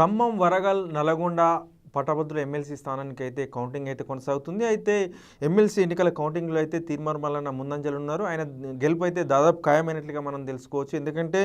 ఖమ్మం వరగల్ నల్గొండ పట్టభద్రుల ఎమ్మెల్సీ స్థానానికి అయితే కౌంటింగ్ అయితే కొనసాగుతుంది. అయితే ఎమ్మెల్సీ ఎన్నికల కౌంటింగ్లో అయితే తీర్మార్మలన్న ముందంజలు ఉన్నారు. ఆయన గెలుపు అయితే దాదాపు ఖాయమైనట్లుగా మనం తెలుసుకోవచ్చు. ఎందుకంటే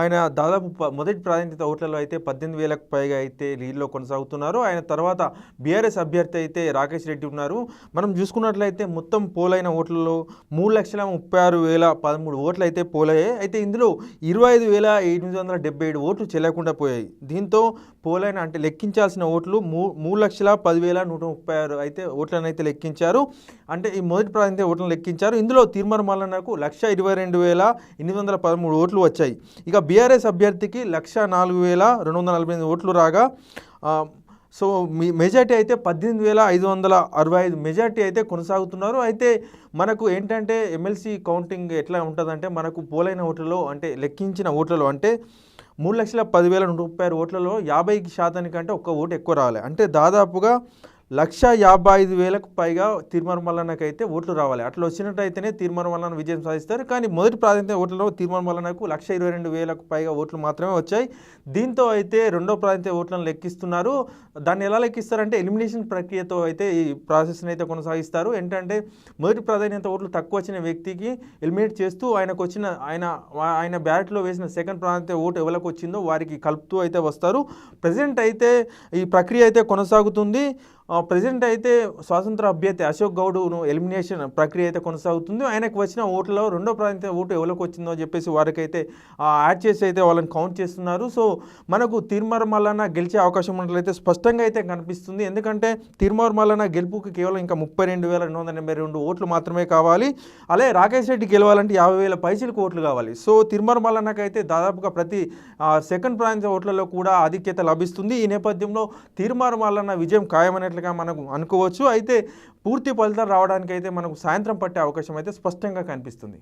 ఆయన దాదాపు మొదటి ప్రాధాన్యత ఓట్లలో అయితే పద్దెనిమిది వేలకు పైగా అయితే లీడ్లో కొనసాగుతున్నారు. ఆయన తర్వాత బీఆర్ఎస్ అభ్యర్థి అయితే రాకేష్ రెడ్డి ఉన్నారు. మనం చూసుకున్నట్లయితే మొత్తం పోలైన ఓట్లలో మూడు లక్షల ముప్పై ఆరు వేల పదమూడు ఓట్లు అయితే పోలయ్యాయి. అయితే ఇందులో ఇరవై ఐదు వేల ఎనిమిది వందల డెబ్బై ఏడు ఓట్లు చెల్లకుండా పోయాయి. దీంతో పోలైన అంటే లెక్కించాల్సిన ఓట్లు మూ మూడు లక్షల పదివేల నూట ముప్పై ఆరు అయితే ఓట్లను అయితే లెక్కించారు. అంటే ఈ మొదటి ప్రాంతం ఓట్లను లెక్కించారు. ఇందులో తీర్మాన మల్లన్నకు లక్ష ఇరవై రెండు వేల ఎనిమిది వందల పదమూడు ఓట్లు వచ్చాయి. ఇక బీఆర్ఎస్ అభ్యర్థికి లక్ష నాలుగు వేల రెండు వందల నలభై ఎనిమిది ఓట్లు రాగా సో మీ మెజార్టీ అయితే పద్దెనిమిది వేల ఐదు వందల అరవై ఐదు మెజార్టీ అయితే కొనసాగుతున్నారు. అయితే మనకు ఏంటంటే ఎమ్మెల్సీ కౌంటింగ్ ఎట్లా ఉంటుందంటే మనకు పోలైన ఓట్లలో అంటే లెక్కించిన ఓట్లలో అంటే మూడు లక్షల పదివేల రూపాయల ఓట్లలో యాభై శాతానికంటే ఒక్క ఓటు ఎక్కువ రావాలి అంటే దాదాపుగా లక్ష యాభై ఐదు వేలకు పైగా తీర్మాన మల్లన్నకైతే ఓట్లు రావాలి. అట్లా వచ్చినట్టయితేనే తీర్మాన మల్లన్న విజయం సాధిస్తారు. కానీ మొదటి ప్రాధాన్యత ఓట్లలో తీర్మాన మల్లన్నకు లక్ష ఇరవై రెండు వేలకు పైగా ఓట్లు మాత్రమే వచ్చాయి. దీంతో అయితే రెండో ప్రాధాన్యత ఓట్లను లెక్కిస్తున్నారు. దాన్ని ఎలా లెక్కిస్తారంటే ఎలిమినేషన్ ప్రక్రియతో అయితే ఈ ప్రాసెస్ని అయితే కొనసాగిస్తారు. ఏంటంటే మొదటి ప్రాధాన్యత ఓట్లు తక్కువ వచ్చిన వ్యక్తికి ఎలిమినేట్ చేస్తూ ఆయనకు వచ్చిన ఆయన ఆయన బ్యాలెట్లో వేసిన సెకండ్ ప్రాధాన్యత ఓటు ఎవరికి వచ్చిందో వారికి కలుపుతూ అయితే వస్తారు. ప్రజెంట్ అయితే ఈ ప్రక్రియ అయితే కొనసాగుతుంది. ప్రజెంట్ అయితే స్వాతంత్ర అభ్యర్థి అశోక్ గౌడ్ను ఎలిమినేషన్ ప్రక్రియ అయితే కొనసాగుతుంది. ఆయనకు వచ్చిన ఓట్లలో రెండో ప్రాంత ఓటు ఎవరికి వచ్చిందో చెప్పేసి వారికైతే యాడ్ చేసి అయితే వాళ్ళని కౌంట్ చేస్తున్నారు. సో మనకు తీర్మార్ మల్లన్న గెలిచే అవకాశం ఉన్నట్లయితే స్పష్టంగా అయితే కనిపిస్తుంది. ఎందుకంటే తీర్మార్ మల్లన్న గెలుపుకి కేవలం ఇంకా ముప్పై రెండు వేల రెండు వందల ఎనభై రెండు ఓట్లు మాత్రమే కావాలి. అలాగే రాకేష్ రెడ్డి గెలవాలంటే యాభై వేల పైసలకు ఓట్లు కావాలి. సో తిరుమల మల్లన్నకైతే దాదాపుగా ప్రతి సెకండ్ ప్రాంత ఓట్లలో కూడా ఆధిక్యత లభిస్తుంది. ఈ నేపథ్యంలో తీర్మార్ మల్లన్న విజయం ఖాయమైనట్లుగా మనకు అనుకోవచ్చు. అయితే పూర్తి ఫలితాలు రావడానికి అయితే మనకు సాయంత్రం పట్టే అవకాశం అయితే స్పష్టంగా కనిపిస్తుంది.